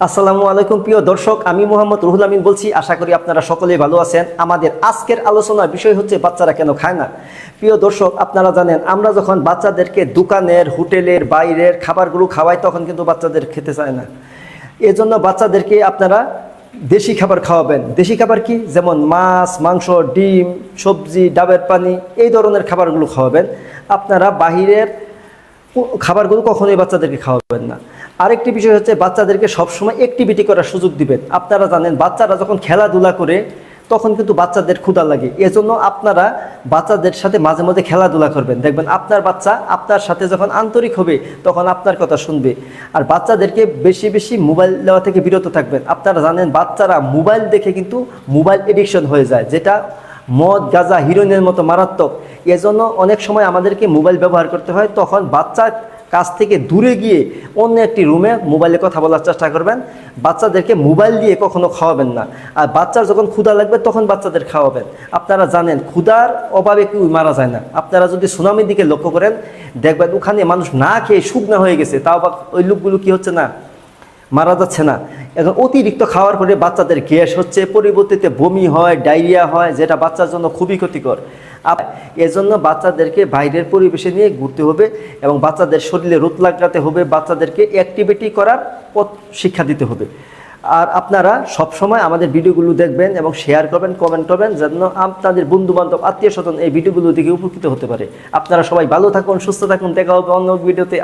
আসসালামু আলাইকুম প্রিয় দর্শক, আমি মোহাম্মদ রুহুল আমিন বলছি। আশা করি আপনারা সকলেই ভালো আছেন। আমাদের আজকের আলোচনার বিষয় হচ্ছে, বাচ্চারা কেন খায় না? প্রিয় দর্শক, আপনারা জানেন, আমরা যখন বাচ্চাদেরকে দোকানের, হোটেলের, বাইরের খাবারগুলো খাওয়াই, তখন কিন্তু বাচ্চাদের খেতে চায় না। এজন্য বাচ্চাদেরকে আপনারা দেশি খাবার খাওয়াবেন। দেশি খাবার কি? যেমন মাছ, মাংস, ডিম, সবজি, ডাবের পানি, এই ধরনের খাবারগুলো খাওয়াবেন। আপনারা বাহিরের খাবারগুলো কখনোই বাচ্চাদেরকে খাওয়াবেন না। আরেকটি বিষয় হচ্ছে বাচ্চাদেরকে সবসময় অ্যাক্টিভিটি করার সুযোগ দিবেন। আপনারা জানেন, বাচ্চারা যখন খেলাধুলা করে, তখন কিন্তু বাচ্চাদের ক্ষুধা লাগে। এজন্য আপনারা বাচ্চাদের সাথে মাঝে মাঝে খেলাধুলা করবেন। দেখবেন আপনার বাচ্চা আপনার সাথে যখন আন্তরিক হবে, তখন আপনার কথা শুনবে। আর বাচ্চাদেরকে বেশি বেশি মোবাইল দেওয়া থেকে বিরত থাকবেন। আপনারা জানেন, বাচ্চারা মোবাইল দেখে কিন্তু মোবাইল এডিকশন হয়ে যায়, যেটা মদ, গাঁজা, হিরোইনের মতো মারাত্মক। এজন্য অনেক সময় আমাদেরকে মোবাইল ব্যবহার করতে হয়, তখন বাচ্চার কাছ থেকে দূরে গিয়ে অন্য একটি রুমে মোবাইলে কথা বলার চেষ্টা করবেন। বাচ্চাদেরকে মোবাইল দিয়ে কখনো খাওয়াবেন না। আর বাচ্চার যখন ক্ষুদা লাগবে, তখন বাচ্চাদের খাওয়াবেন। আপনারা জানেন, ক্ষুধার অভাবে কেউ মারা যায় না। আপনারা যদি সুনামির দিকে লক্ষ্য করেন, দেখবেন ওখানে মানুষ না খেয়ে শুকনা হয়ে গেছে। তাও বা ওই লোকগুলো কি হচ্ছে না? মারা যাচ্ছে না। এখন অতিরিক্ত খাওয়ার পরে বাচ্চাদের গ্যাস হচ্ছে, পরিবর্তিতে বমি হয়, ডায়রিয়া হয়, যেটা বাচ্চার জন্য খুবই ক্ষতিকর। এজন্য বাচ্চাদেরকে বাইরের পরিবেশে নিয়ে ঘুরতে হবে এবং বাচ্চাদের শরীরে রোদ লাগাতে হবে, বাচ্চাদেরকে অ্যাক্টিভিটি করার পথ শিক্ষা দিতে হবে। আর আপনারা সবসময় আমাদের ভিডিওগুলো দেখবেন এবং শেয়ার করবেন কমেন্ট করবেন, যেন আপনাদের বন্ধু বান্ধব আত্মীয় স্বজন এই ভিডিওগুলো দেখে উপকৃত হতে পারে। আপনারা সবাই ভালো থাকুন, সুস্থ থাকুন, দেখা হবে অন্য ভিডিওতে।